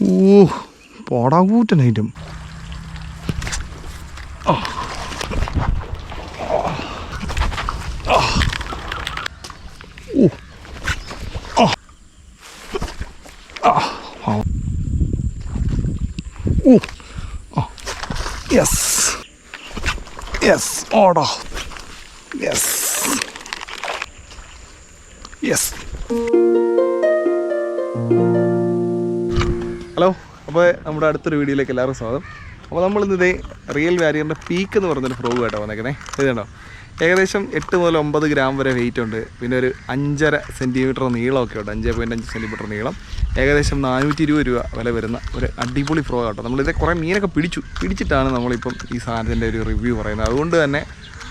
ഓ പോടാകൂറ്റൻ item yes yes ഓടാ yes yes അപ്പോൾ നമ്മുടെ അടുത്തൊരു വീഡിയോയിലേക്ക് എല്ലാവർക്കും സ്വാഗതം. അപ്പോൾ നമ്മളിന്ന് ഇതേ റിയൽ വാരിയറിന്റെ പീക്ക് എന്ന് പറഞ്ഞൊരു ഫ്രോഗ് ആയിട്ടാണ് വന്നേക്കണേ ഇതുണ്ടോ ഏകദേശം എട്ട് മുതൽ ഒമ്പത് ഗ്രാം വരെ വെയിറ്റ് ഉണ്ട്. പിന്നെ ഒരു അഞ്ചര സെന്റിമീറ്റർ നീളമൊക്കെ ഉണ്ട്. അഞ്ച് പോയിന്റ് അഞ്ച് സെന്റിമീറ്റർ നീളം. ഏകദേശം നാനൂറ്റി ഇരുപത് രൂപ വില വരുന്ന ഒരു അടിപൊളി ഫ്രോഗ് ആട്ടോ. നമ്മളിത് കുറേ മീനൊക്കെ പിടിച്ചു. പിടിച്ചിട്ടാണ് നമ്മളിപ്പം ഈ സാധനത്തിന്റെ ഒരു റിവ്യൂ പറയുന്നത്. അതുകൊണ്ട് തന്നെ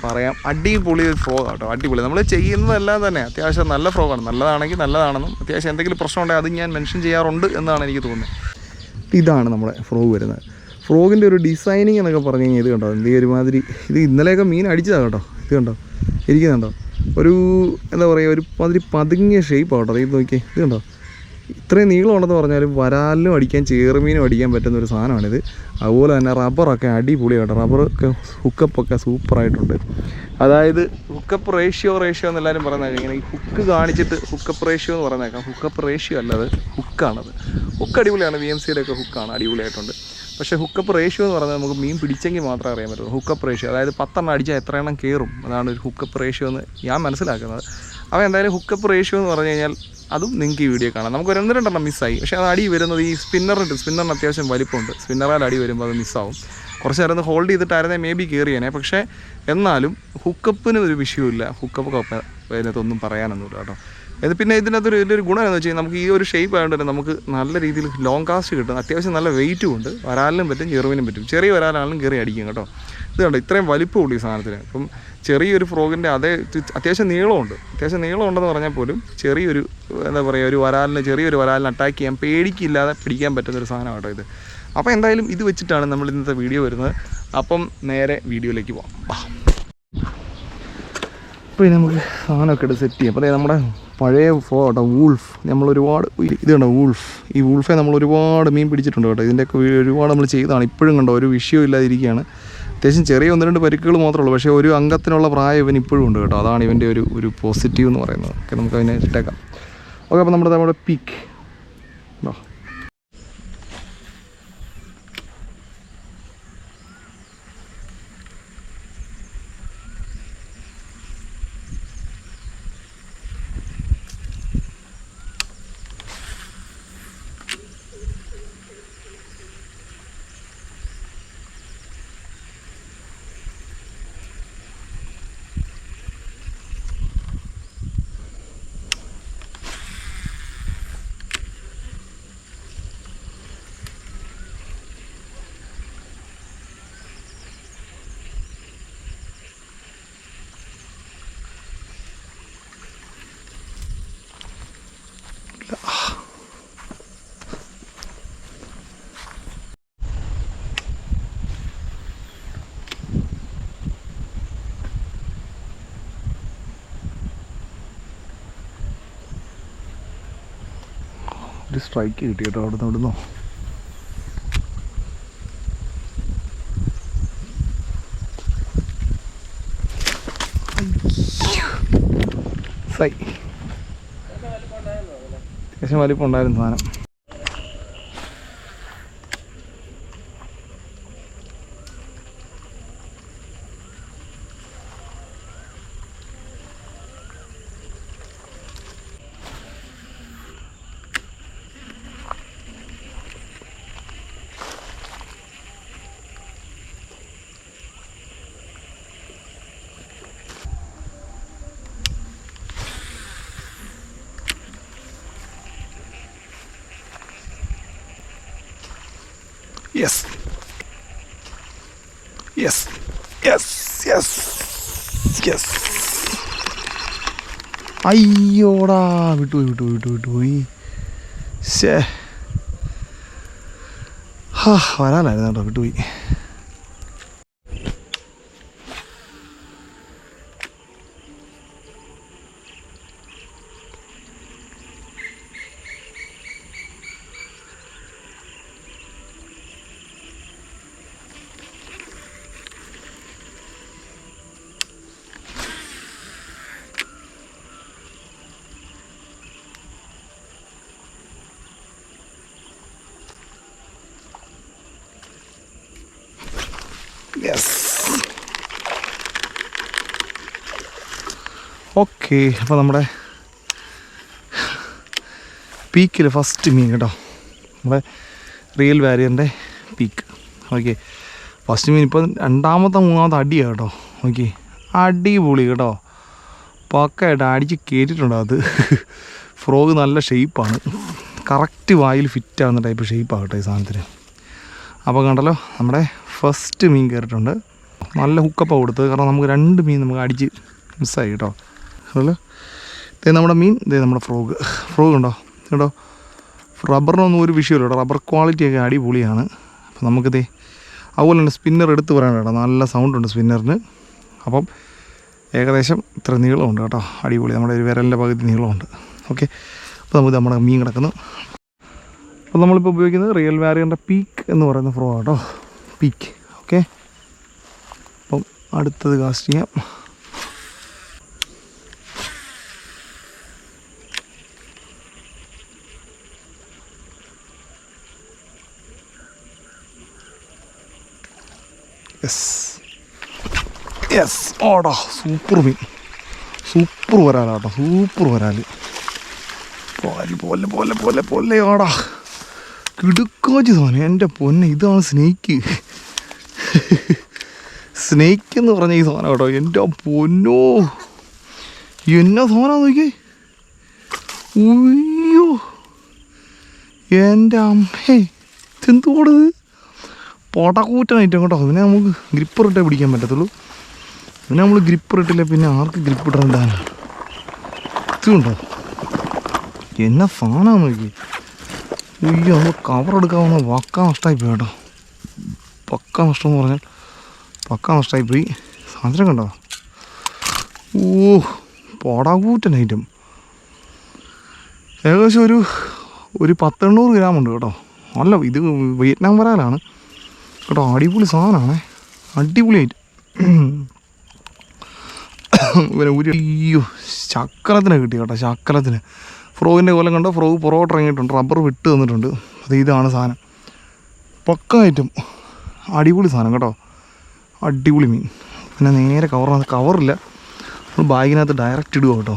പറയാം അടിപൊളി ഒരു ഫ്രോഗ് ആട്ടോ. അടിപൊളി. നമ്മൾ ചെയ്യുന്നതെല്ലാം തന്നെ അത്യാവശ്യം നല്ല ഫ്രോഗാണ് നല്ലതാണെങ്കിൽ നല്ലതാണെന്നും അത്യാവശ്യം എന്തെങ്കിലും പ്രശ്നമുണ്ടെങ്കിൽ അത് ഞാൻ മെൻഷൻ ചെയ്യാറുണ്ട് എന്നാണ് എനിക്ക് തോന്നുന്നത്. ഇതാണ് നമ്മുടെ ഫ്രോഗ് വരുന്നത്. ഫ്രോഗിന്റെ ഒരു ഡിസൈനിങ് എന്നൊക്കെ പറഞ്ഞു കഴിഞ്ഞാൽ ഇത് കണ്ടോ? എന്തേ ഒരുമാതിരി ഇത് ഇന്നലെയൊക്കെ മീൻ അടിച്ചതാണ് കേട്ടോ. ഇത് കണ്ടോ? ഇരിക്കുന്നുണ്ടോ? ഒരു എന്താ പറയുക ഒരു മാതിരി പതുങ്ങിയ ഷേപ്പാണ് കേട്ടോ. ഇത് നോക്കിയേ ഇത് കണ്ടോ? ഇത്രയും നീളമുണ്ടെന്ന് പറഞ്ഞാലും വരാലിനും അടിക്കാൻ ചേറുമീനും അടിക്കാൻ പറ്റുന്ന ഒരു സാധനമാണിത്. അതുപോലെ തന്നെ റബ്ബറൊക്കെ അടിപൊളിയാണ് റബ്ബറൊക്കെ ഹുക്കപ്പൊക്കെ സൂപ്പറായിട്ടുണ്ട്. അതായത് ഹുക്കപ്പ് റേഷ്യോ റേഷ്യോ എന്ന് എല്ലാവരും പറയുന്നത് ഇങ്ങനെ ഈ ഹുക്ക് കാണിച്ചിട്ട് ഹുക്കപ്പ് റേഷ്യോ എന്ന് പറഞ്ഞേക്കാം ഹുക്കപ്പ് റേഷ്യോ അല്ലത് ഹുക്കാണത് ഹുക്ക് അടിപൊളിയാണ്. വി എം സിയുടെ ഒക്കെ ഹുക്കാണ് അടിപൊളിയായിട്ടുണ്ട്. പക്ഷേ ഹുക്കപ്പ് റേഷ്യോ എന്ന് പറഞ്ഞാൽ നമുക്ക് മീൻ പിടിച്ചെങ്കിൽ മാത്രമേ അറിയാൻ പറ്റുള്ളൂ ഹുക്കപ്പ് റേഷ്യോ അതായത് പത്തെണ്ണം അടിച്ചാൽ എത്ര എണ്ണം കയറും അതാണ് ഒരു ഹുക്കപ്പ് റേഷ്യോ എന്ന് ഞാൻ മനസ്സിലാക്കുന്നത്. അപ്പോൾ എന്തായാലും ഹുക്കപ്പ് റേഷ്യോ എന്ന് പറഞ്ഞു കഴിഞ്ഞാൽ അതും നിങ്ങൾക്ക് ഈ വീഡിയോ കാണാം. നമുക്ക് ഒന്ന് രണ്ടെണ്ണം മിസ്സായി പക്ഷേ അത് അടി വരുന്നത് ഈ സ്പിന്നറിന്റെ സ്പിന്നറിന് അത്യാവശ്യം വലിപ്പമുണ്ട്. സ്പിന്നറാൽ അടി വരുമ്പോൾ അത് മിസ്സാവും കുറച്ച് നേരം ഹോൾഡ് ചെയ്തിട്ടായിരുന്നേ മേ ബി കയറിയേനെ പക്ഷേ എന്നാലും ഹുക്കപ്പിന് ഒരു വിഷയമില്ല ഹുക്കപ്പ് കപ്പ് അതിനകത്തൊന്നും പറയാനൊന്നുമില്ല കേട്ടോ. ഇത് പിന്നെ ഇതിനകത്തൊരു വലിയൊരു ഗുണം എന്ന് വെച്ചാൽ നമുക്ക് ഈ ഒരു ഷേപ്പ് ആയതുകൊണ്ട് തന്നെ നമുക്ക് നല്ല രീതിയിൽ ലോങ് കാസ്റ്റ് കിട്ടും. അത്യാവശ്യം നല്ല വെയിറ്റും ഉണ്ട്. വരാലിനും പറ്റും ചെറുവിനും പറ്റും. ചെറിയ വരാലാണെങ്കിലും കയറി അടിക്കും കേട്ടോ. ഇത് കണ്ടോ? ഇത്രയും വലിപ്പമുള്ളൂ ഈ സാധനത്തിന്. ഇപ്പം ചെറിയൊരു ഫ്രോഗിന്റെ അതേ അത്യാവശ്യം നീളമുണ്ട്. അത്യാവശ്യം നീളമുണ്ടെന്ന് പറഞ്ഞാൽ പോലും ചെറിയൊരു എന്താ പറയുക ഒരു വരാലിന് ചെറിയൊരു വരാലിന് അറ്റാക്ക് ചെയ്യാൻ പേടിക്കില്ലാതെ പിടിക്കാൻ പറ്റുന്നൊരു ഒരു സാധനം ഇത്. അപ്പോൾ എന്തായാലും ഇത് വെച്ചിട്ടാണ് നമ്മൾ ഇന്നത്തെ വീഡിയോ വരുന്നത്. അപ്പം നേരെ വീഡിയോയിലേക്ക് പോകാം. അപ്പോൾ ഇനി നമുക്ക് സാധനമൊക്കെ എടുത്ത് സെറ്റ് ചെയ്യാം. അപ്പോൾ നമ്മുടെ പഴയ ഫോ കേട്ടോ വൂൾഫ് ഉയ് ഇത് കണ്ടോ വൂൾഫ് ഈ വൂൾഫെ നമ്മൾ ഒരുപാട് മീൻ പിടിച്ചിട്ടുണ്ട് കേട്ടോ. ഇതിന്റെയൊക്കെ ഒരുപാട് നമ്മൾ ചെയ്തതാണ്. ഇപ്പോഴും കണ്ടോ ഒരു വിഷയം ഇല്ലാതിരിക്കുകയാണ്. അത്യാവശ്യം ചെറിയ ഒന്ന് രണ്ട് പരിക്കുകൾ മാത്രമേ ഉള്ളൂ. പക്ഷേ ഒരു അംഗത്തിനുള്ള പ്രായം ഇവൻ ഇപ്പോഴും ഉണ്ട് കേട്ടോ. അതാണ് ഇവന്റെ ഒരു ഒരു പോസിറ്റീവ് എന്ന് പറയുന്നത്. ഓക്കെ നമുക്ക് അതിനെ ഇട്ടേക്കാം. ഓക്കെ അപ്പോൾ നമ്മുടെ നമ്മുടെ പീക്ക് ഒരു സ്ട്രൈക്ക് കിട്ടി കേട്ടോ അവിടെ നിന്ന് ഇവിടുന്നോ അത്യാവശ്യം വലിപ്പം ഉണ്ടായിരുന്നു സാധനം. Yes yes yes yes yes അയ്യോടാ. വിട്ടുപോയി വിട്ടുപോയി വിട്ടു വിട്ടുപോയി. ശേ ഹാ വരാനായിരുന്നു കേട്ടോ വിട്ടുപോയി. യെസ് ഓക്കെ അപ്പോൾ നമ്മുടെ പീക്കിൽ ഫസ്റ്റ് മീൻ കേട്ടോ. നമ്മുടെ റിയൽ വാരിയറിന്റെ പീക്ക് ഓക്കെ ഫസ്റ്റ് മീൻ ഇപ്പം രണ്ടാമത്തെ മൂന്നാമത്തെ അടിയാണ് കേട്ടോ. ഓക്കെ അടിപൊളി കേട്ടോ. പക്കായിട്ട് അടിച്ച് കയറ്റിട്ടുണ്ട് അത്. ഫ്രോഗ് നല്ല ഷേപ്പാണ് കറക്റ്റ് വായിൽ ഫിറ്റ് ആവുന്ന ടൈപ്പ് ഷേപ്പാണ് കേട്ടോ ഈ സാധനത്തിന്. അപ്പോൾ കണ്ടല്ലോ നമ്മുടെ ഫസ്റ്റ് മീൻ കയറിയിട്ടുണ്ട്. നല്ല ഹുക്കപ്പാണ് കൊടുത്തത്. കാരണം നമുക്ക് രണ്ട് മീൻ നമുക്ക് അടിച്ച് മിസ്സായി കേട്ടോ. അതല്ലോ ഇതേ നമ്മുടെ മീൻ ഇതേ നമ്മുടെ ഫ്രോഗ് ഫ്രോഗ് ഉണ്ടോ? കേട്ടോ റബ്ബറിനൊന്നും ഒരു വിഷയമില്ല കേട്ടോ. റബ്ബർ ക്വാളിറ്റിയൊക്കെ അടിപൊളിയാണ്. അപ്പോൾ നമുക്കിതേ അതുപോലെ തന്നെ സ്പിന്നർ എടുത്ത് പറയണം കേട്ടോ. നല്ല സൗണ്ട് ഉണ്ട് സ്പിന്നറിന് അപ്പം ഏകദേശം ഇത്ര നീളമുണ്ട് കേട്ടോ. അടിപൊളി. നമ്മുടെ ഒരു വിരലിന്റെ പകുതി നീളമുണ്ട്. ഓക്കെ അപ്പോൾ നമുക്ക് നമ്മുടെ മീൻ കിടക്കുന്നു. അപ്പോൾ നമ്മളിപ്പോൾ ഉപയോഗിക്കുന്നത് റിയൽ വാരിയറിന്റെ പീക്ക് എന്ന് പറയുന്ന ഫ്രോ കേട്ടോ പീക്ക് ഓക്കെ? അപ്പം അടുത്തത് കാസ്റ്റ് ചെയ്യാം. യെസ് യെസ് ഓടാ സൂപ്പർ മീൻ സൂപ്പർ വരാലാട്ടോ സൂപ്പർ വരാൽ പോലെ പോലെ പോലെ പോലെ പോലെ ഓടാ കിടുക്കാച്ചി സാധനം. എന്റെ പൊന്നെ ഇതാണ് സ്നേക്ക്. സ്നേക്ക് എന്ന് പറഞ്ഞ ഈ സാധനം കേട്ടോ. എന്റെ പൊന്നോ. എന്നാ സോന നോക്കിയേ. ഉയ്യോ. എന്റെ അമ്മേ ഇതെന്തോടത് ഐറ്റം കേട്ടോ. പിന്നെ നമുക്ക് ഗ്രിപ്പർ ഇട്ടേ പിടിക്കാൻ പറ്റത്തുള്ളൂ. പിന്നെ നമ്മൾ ഗ്രിപ്പർ ഇട്ടില്ല പിന്നെ ആർക്ക് ഗ്രിപ്പ് ഇടാൻ ഇതുണ്ടോ? എന്നാ സാധനം നോക്കി അയ്യോ നമ്മൾ കവർ എടുക്കാവുന്ന പക്ക നഷ്ടമായി പോയി കേട്ടോ പക്ക നഷ്ടം എന്ന് പറഞ്ഞാൽ പക്ക നഷ്ടമായി പോയി. സാധനം കണ്ടോ? ഓ പോടാകൂറ്റൻ ഐറ്റം ഏകദേശം ഒരു ഒരു പത്തെണ്ണൂറ് ഗ്രാം ഉണ്ട് കേട്ടോ. അല്ല ഇത് വിയറ്റ്നാം വരാലാണ്. കേട്ടോ അടിപൊളി സാധനമാണേ. അടിപൊളി ഐറ്റം പിന്നെ ഒരു അയ്യോ ചക്കരത്തിന് കിട്ടി കേട്ടോ ചക്കരത്തിന് ഫ്രോഗിന്റെ കൊല്ലം കണ്ടോ? ഫ്രോഗ് പുറകോട്ട് ഇറങ്ങിയിട്ടുണ്ട്. റബ്ബർ വിട്ട് തന്നിട്ടുണ്ട്. അത് ഇതാണ് സാധനം. പക്ക ഐറ്റം അടിപൊളി സാധനം കേട്ടോ. അടിപൊളി മീൻ. പിന്നെ നേരെ കവർ കവറില്ല നമ്മൾ ബാഗിനകത്ത് ഡയറക്റ്റ് ഇടുക കേട്ടോ.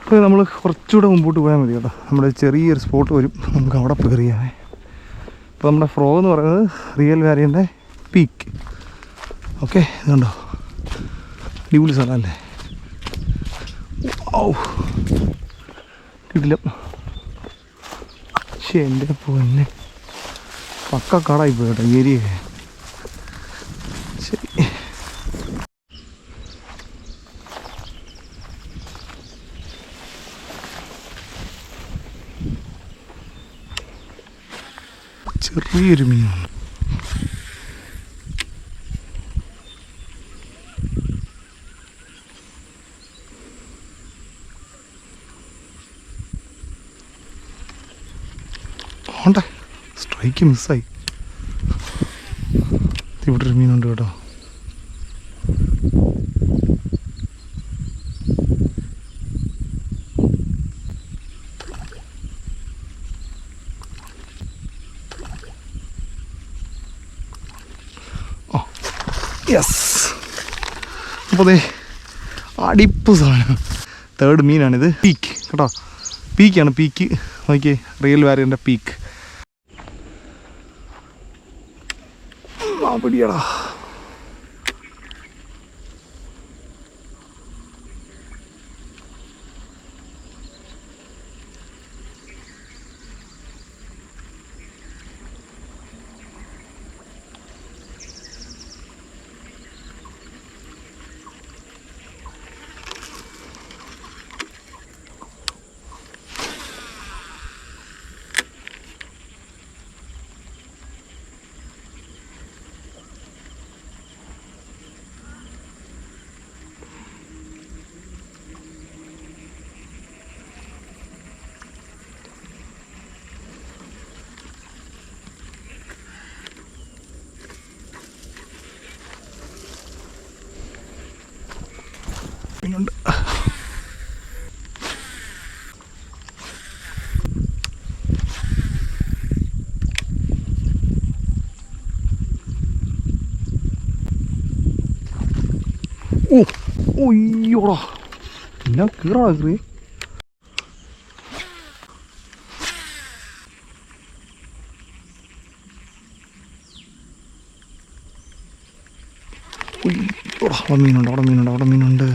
അപ്പോൾ നമ്മൾ കുറച്ചുകൂടെ മുമ്പോട്ട് പോയാൽ മതി കേട്ടോ. നമ്മുടെ ചെറിയൊരു സ്പോട്ട് വരും. നമുക്ക് അവിടെ കയറിയാവേ അപ്പോൾ നമ്മുടെ ഫ്രോ എന്ന് പറയുന്നത് റിയൽ വാരിയന്റെ പീക്ക് ഓക്കെ ഇതുണ്ടോ? അടിപൊളി സ്ഥലമല്ലേ ഔ. കിട്ടില്ല പക്ഷേ എന്റെ പൊന്നെ പക്ക കടായി പോയി കേട്ടോ ഏരിയ. ശരി ചെറിയൊരു മീനാണ് പോണ്ടേ. സ്ട്രൈക്ക് മിസ്സായി ഇവിടെ ഒരു മീനുണ്ട് കേട്ടോ. യെസ് അടിപ്പ് സാധനം. തേർഡ് മീനാണിത്. പീക്ക് കേട്ടോ. പീക്കാണ് പീക്ക് നോക്കിയേ. റിയൽ വാരിയന്റെ പീക്ക് Apa 亚 ഒയ്യോടാ എന്നാ കീറാ കീറി അവിടെ മീനുണ്ട് അവിടെ മീനുണ്ട് അവിടെ മീനുണ്ട്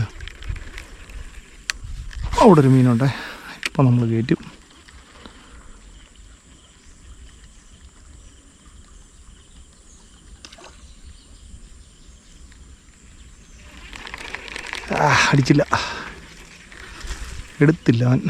അവിടെ ഒരു മീനുണ്ട് ഇപ്പം നമ്മൾ കയറ്റും അടിച്ചില്ല എടുത്തില്ല അവൻ.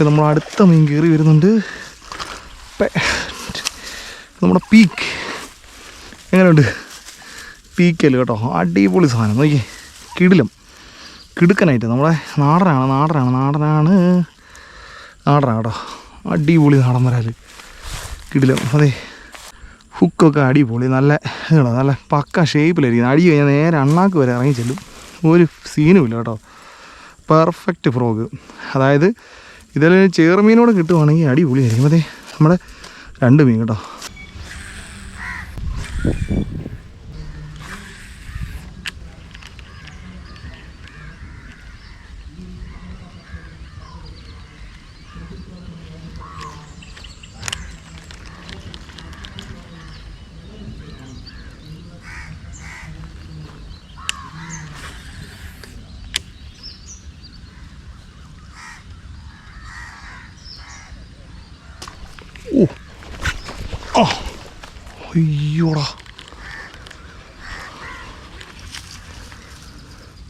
നമ്മൾ അടുത്ത മീൻ കയറി വരുന്നുണ്ട്. നമ്മുടെ പീക്ക്. എങ്ങനെയുണ്ട്? പീക്കൽ കേട്ടോ. അടിപൊളി സാധനം. നോക്കി കിടിലും. കിടുക്കനായിട്ട്. നമ്മുടെ നാടനാണ് നാടനാണ് നാടനാണ്. നാടനാണ് കേട്ടോ. അടിപൊളി നാടൻ വരാൽ കിടിലും. അതെ. ഹുക്കൊക്കെ അടിപൊളി. നല്ല ഇതാണോ? നല്ല പക്ക ഷേപ്പിലായിരിക്കും അടി കഴിഞ്ഞാൽ നേരെ അണ്ണാക്ക് വരെ ഇറങ്ങി ചെല്ലും. ഒരു സീനും ഇല്ല കേട്ടോ. പെർഫെക്റ്റ് ഫ്രോഗ് അതായത് ഇതിൽ ചേർമീനോട് കിട്ടുവാണെങ്കിൽ അടിപൊളിയായിരിക്കും. അതെ. നമ്മുടെ രണ്ട് മീൻ കേട്ടോ. ആ അയ്യോടാ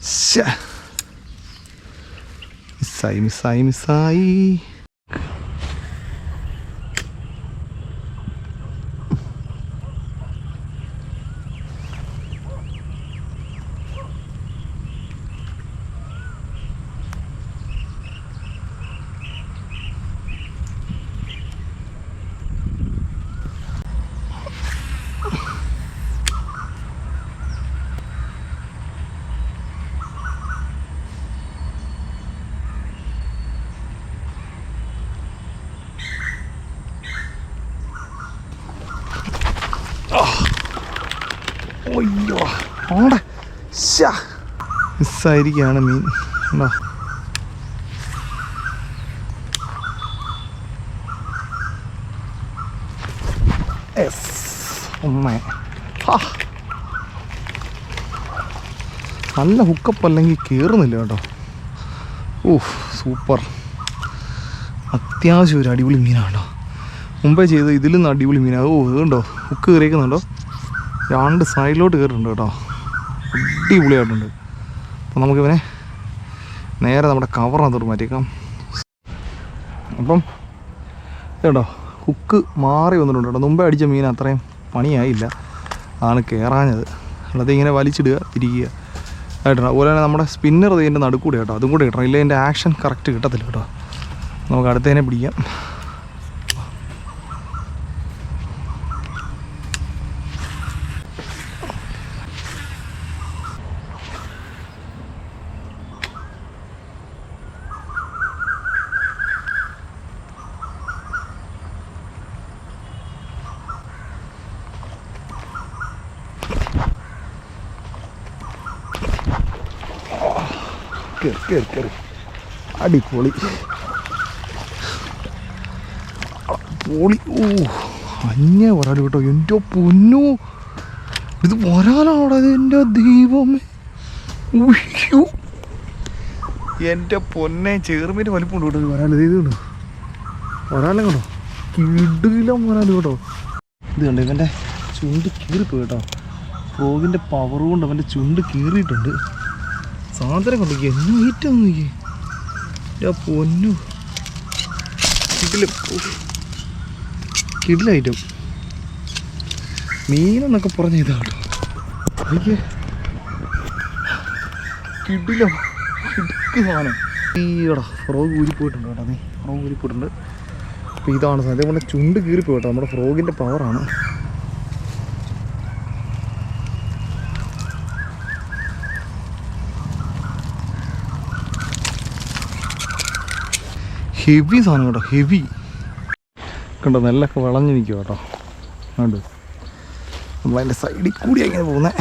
ശ്ശെ. മിസ്സായി മിസ്സായി മിസ്സായി അയ്യോ ആടെ മിസ്സായിരിക്കുകയാണ് മീൻ. എസ്. നല്ല ഹുക്കപ്പ് അല്ലെങ്കിൽ കയറുന്നില്ല കേട്ടോ. ഓഹ് സൂപ്പർ. അത്യാവശ്യം ഒരു അടിപൊളി മീനാണ് കേട്ടോ. മുമ്പേ ചെയ്ത് ഇതിലും അടിപൊളി മീനാണ് ഓ ഇതുണ്ടോ ഉക്ക് കയറിയേക്കുന്നുണ്ടോ? രണ്ട് സൈഡിലോട്ട് കയറിയിട്ടുണ്ട് കേട്ടോ. അടിപൊളിയായിട്ടുണ്ട്. അപ്പം നമുക്കിവനെ നേരെ നമ്മുടെ കവറിനകത്തോട്ട് മാറ്റിയേക്കാം. അപ്പം കേട്ടോ ഹുക്ക് മാറി വന്നിട്ടുണ്ട് കേട്ടോ. മുമ്പേ അടിച്ച മീൻ അത്രയും പണിയായില്ല. ആണ് കയറാഞ്ഞത് അല്ലാതെ ഇങ്ങനെ വലിച്ചിടുക തിരിക്കുക കേട്ടോ അതുപോലെ തന്നെ നമ്മുടെ സ്പിന്നർ ഇതിന്റെ നടുക്കൂടെ കേട്ടോ. അതും കൂടെ കിട്ടണം ഇല്ലെങ്കിൽ എന്റെ ആക്ഷൻ കറക്റ്റ് കിട്ടത്തില്ല കേട്ടോ. നമുക്ക് അടുത്തതിനെ പിടിക്കാം. കയറി കയറി കയറി അടിപൊളി. പൊളി ഓ അന്യ ഒരാൾ കേട്ടോ. എന്റെ പൊന്നു. ഇത് വരാലാണോടാ ഇത്? എന്റെ ദൈവമേ. ഉയ്യോ. എന്റെ പൊന്നെ ചേർമീന്റെ വലിപ്പമുണ്ട് കേട്ടോ ഒരാൾ ഇത് കണ്ടോ വരാലും കണ്ടോ? കിടിലം ഒരാൾ കേട്ടോ. ഇത് കണ്ടോ? ഇവന്റെ ചുണ്ട് കീറിപ്പോയി കേട്ടോ. ഫ്രോഗിന്റെ പവർ കൊണ്ട് അവന്റെ ചുണ്ട് കീറിയിട്ടുണ്ട്. സാധനം കണ്ടു എന്നെ ഏറ്റവും എന്റെ പൊന്നു. കിടിലും. കിടിലായിട്ടും മീനെന്നൊക്കെ പറഞ്ഞ ഇതാ കേട്ടോ എനിക്ക് കിടിലം. കിടുക്ക് സാധനം. ഈടാ ഫ്രോഗ് ഊരിപ്പോയിട്ടുണ്ട് കേട്ടോ നീ. ഫ്രോഗ് ഊരിപ്പോയിട്ടുണ്ട് അപ്പോൾ ഇതാണ് സാധനം. ചുണ്ട് കീറിപ്പോയിട്ടോ നമ്മുടെ ഫ്രോഗിന്റെ പവറാണ് ഹെവി സാധനം കേട്ടോ ഹെവി. കണ്ടോ നെല്ലൊക്കെ വളഞ്ഞു നിൽക്കുക കേട്ടോ. കണ്ടു? നമ്മളതിന്റെ സൈഡിൽ കൂടി അങ്ങനെ പോകുന്നത്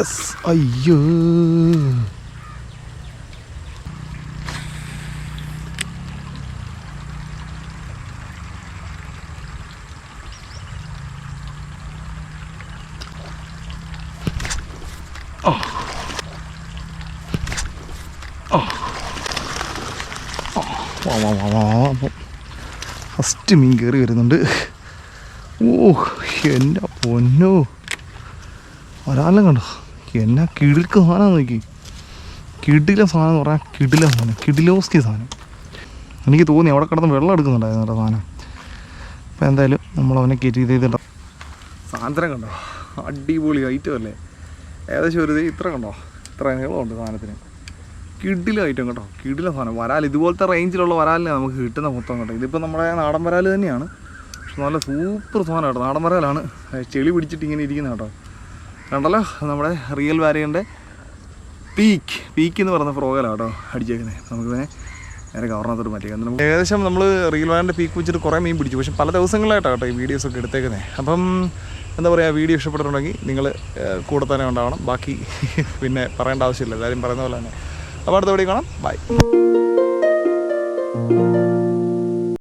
യെസ് അയ്യോ. ഫസ്റ്റ് മീൻ കയറി വരുന്നുണ്ട്. ഓ എന്റെ പൊന്നോ. ഒരാളും കണ്ടോ? എന്നാ കിടുക്ക് സാധനം നോക്കി. കിടില സാധനം എന്ന് പറഞ്ഞാൽ കിടില സാധനം. കിടിലോസ്കി സാധനം. എനിക്ക് തോന്നി അവിടെ കിടന്ന് വെള്ളം എടുക്കുന്നുണ്ടായിരുന്നു കേട്ടോ സാധനം. അപ്പോൾ എന്തായാലും നമ്മൾ അവനെ കയറ്റി ചെയ്തിട്ടുണ്ടോ സാധനം കണ്ടോ? അടിപൊളി ഐറ്റം അല്ലേ? ഏകദേശം ഒരു ഇത് ഇത്ര കണ്ടോ? ഇത്ര നീളമുണ്ട് സാധനത്തിന്. കിടില ഐറ്റം കേട്ടോ. കിടില സാധനം. വരാൽ ഇതുപോലത്തെ റേഞ്ചിലുള്ള വരാലിനെ നമുക്ക് കിട്ടുന്ന മൊത്തം കേട്ടോ. ഇതിപ്പോൾ നമ്മുടെ നാടൻ വരാൽ തന്നെയാണ്. പക്ഷെ നല്ല സൂപ്പർ സാധനം കേട്ടോ. നാടൻ വരാലാണ്. ചെളി പിടിച്ചിട്ട് ഇങ്ങനെ ഇരിക്കുന്ന കേട്ടോ. കണ്ടല്ലോ? നമ്മുടെ റിയൽ വാരിയന്റെ പീക്ക് പീക്ക് എന്ന് പറയുന്ന ഫ്രോഗലാണ് കേട്ടോ അടിച്ചേക്കുന്നത് നമുക്കിതിനെ നേരെ കവർണത്തോട് മാറ്റി കാരണം നമുക്ക് ഏകദേശം നമ്മൾ റിയൽ വാരിന്റെ പീക്ക് വെച്ചിട്ട് കുറേ മീൻ പിടിച്ചു. പക്ഷേ പല ദിവസങ്ങളായിട്ടാണ് കേട്ടോ ഈ വീഡിയോസൊക്കെ എടുത്തേക്കുന്നത് അപ്പം എന്താ പറയുക വീഡിയോ ഇഷ്ടപ്പെട്ടിട്ടുണ്ടെങ്കിൽ നിങ്ങൾ കൂടെ തന്നെ ഉണ്ടാവണം. ബാക്കി പിന്നെ പറയേണ്ട ആവശ്യമില്ല. എല്ലാവരും പറയുന്ന പോലെ തന്നെ. അപ്പോൾ അടുത്ത വീഡിയോ കാണാം. ബൈ